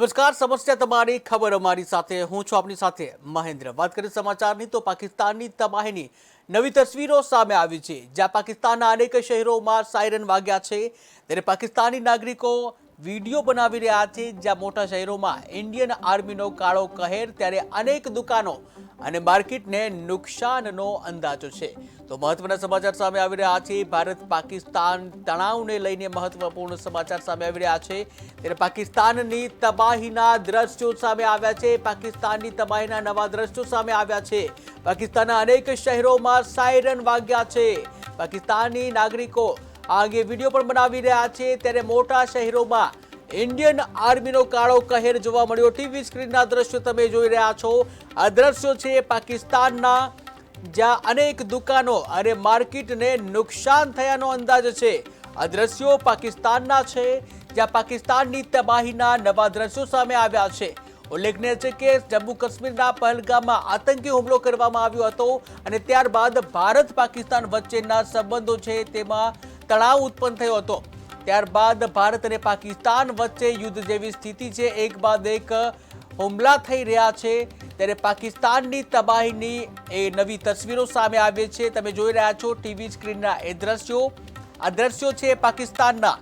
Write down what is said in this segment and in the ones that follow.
નમસ્કાર, સમસ્યા તમારી ખબર અમારી સાથે. હું છું આપની સાથે મહેન્દ્ર. વાત કરીએ સમાચારની તો પાકિસ્તાનની તબાહીની નવી તસવીરો સામે આવી છે. જ્યાં પાકિસ્તાનના અનેક શહેરોમાં સાયરન વાગ્યા છે. ત્યારે પાકિસ્તાની નાગરિકો વીડિયો બનાવી રહ્યા છે જ્યાં મોટા શહેરોમાં ઇન્ડિયન આર્મીનો કાળો કહેર ત્યારે અનેક દુકાનો અને માર્કેટને નુકસાનનો અંદાજો છે. તો મહત્વના સમાચાર સામે આવી રહ્યા છે. ભારત પાકિસ્તાન તણાવને લઈને મહત્વપૂર્ણ સમાચાર સામે આવી રહ્યા છે. ત્યારે પાકિસ્તાનની તબાહીના દ્રશ્યો સામે આવ્યા છે. પાકિસ્તાનની તબાહીના નવા દ્રશ્યો સામે આવ્યા છે. પાકિસ્તાનના અનેક શહેરોમાં સાયરન વાગ્યા છે. પાકિસ્તાની નાગરિકો આ અંગે વીડિયો પણ બનાવી રહ્યા છે. ત્યારે મોટા શહેરોમાં ઇન્ડિયન આર્મીનો કાળો કહેર જોવા મળ્યો. ટીવી સ્ક્રીનના દ્રશ્યો તમે જોઈ રહ્યા છો. આ દ્રશ્યો છે પાકિસ્તાનના, જ્યાં અનેક દુકાનો અને માર્કેટને નુકસાન થયાનો અંદાજ છે. આ દ્રશ્યો પાકિસ્તાનના છે, જ્યાં પાકિસ્તાનની તબાહીના નવા દ્રશ્યો સામે આવ્યા છે. ઉલ્લેખનીય છે કે જમ્મુ કાશ્મીરના પહેલગામમાં આતંકી હુમલો કરવામાં આવ્યો હતો અને ત્યારબાદ ભારત પાકિસ્તાન વચ્ચેના સંબંધો છે, તેમાં તણાવ ઉત્પન્ન થયો હતો. ત્યારબાદ ભારત અને પાકિસ્તાન વચ્ચે યુદ્ધ જેવી સ્થિતિ છે. એક બાદ એક હુમલા થઈ રહ્યા છે. ત્યારે પાકિસ્તાનની તબાહીની એ નવી તસવીરો સામે આવે છે. તમે જોઈ રહ્યા છો ટીવી સ્ક્રીનના એ દ્રશ્યો. આ દ્રશ્યો છે પાકિસ્તાનના.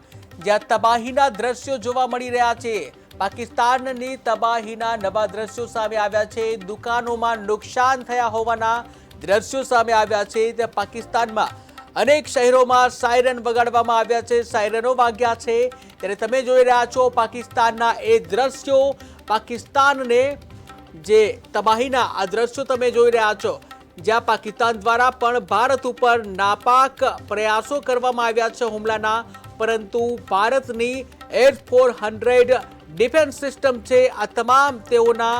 જ્યાં તબાહીના દ્રશ્યો જોવા મળી રહ્યા છે. પાકિસ્તાનની તબાહીના નવા દ્રશ્યો સામે આવ્યા છે. દુકાનોમાં નુકસાન થયા હોવાના દ્રશ્યો સામે આવ્યા છે. તે પાકિસ્તાનમાં અનેક શહેરોમાં સાયરન વગાડવામાં આવ્યા છે, સાયરનો વાગ્યા છે. ત્યારે તમે જોઈ રહ્યા છો, પાકિસ્તાનના એ દ્રશ્યો. પાકિસ્તાનને જે તબાહીના આ દ્રશ્યો તમે જોઈ રહ્યા છો, જ્યાં પાકિસ્તાન દ્વારા પણ ભારત ઉપર નાપાક પ્રયાસો કરવામાં આવ્યા છે હુમલાના. પરંતુ ભારતની air four hundred defence system છે, આ તમામ તેઓના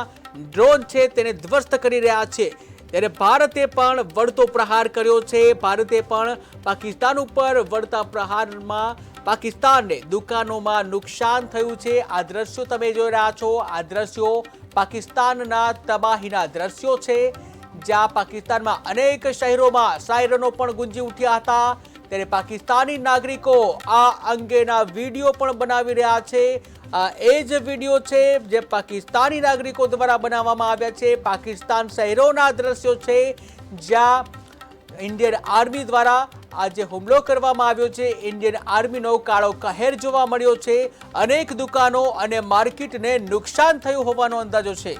ડ્રોન છે, તેને ધ્વસ્ત કરી રહ્યા છે. ત્યારે ભારતે પણ વળતો પ્રહાર કર્યો છે. ભારતે પણ પાકિસ્તાન ઉપર વળતા પ્રહારમાં પાકિસ્તાનને દુકાનોમાં નુકસાન થયું છે. આ દ્રશ્યો તમે જોઈ રહ્યા છો. આ દ્રશ્યો પાકિસ્તાનના તબાહીના દ્રશ્યો છે. જ્યાં પાકિસ્તાનમાં અનેક શહેરોમાં સાયરનો પણ ગુંજી ઉઠ્યા હતા. ત્યારે પાકિસ્તાની નાગરિકો આ અંગેના વીડિયો પણ બનાવી રહ્યા છે. એ જ વીડિયો છે જે પાકિસ્તાની નાગરિકો દ્વારા બનાવવામાં આવ્યા છે. પાકિસ્તાન શહેરોના દ્રશ્યો છે જ્યાં ઇન્ડિયન આર્મી દ્વારા આજે હુમલો કરવામાં આવ્યો છે. ઇન્ડિયન આર્મીનો કાળો કહેર જોવા મળ્યો છે. અનેક દુકાનો અને માર્કેટને નુકસાન થયું હોવાનો અંદાજો છે.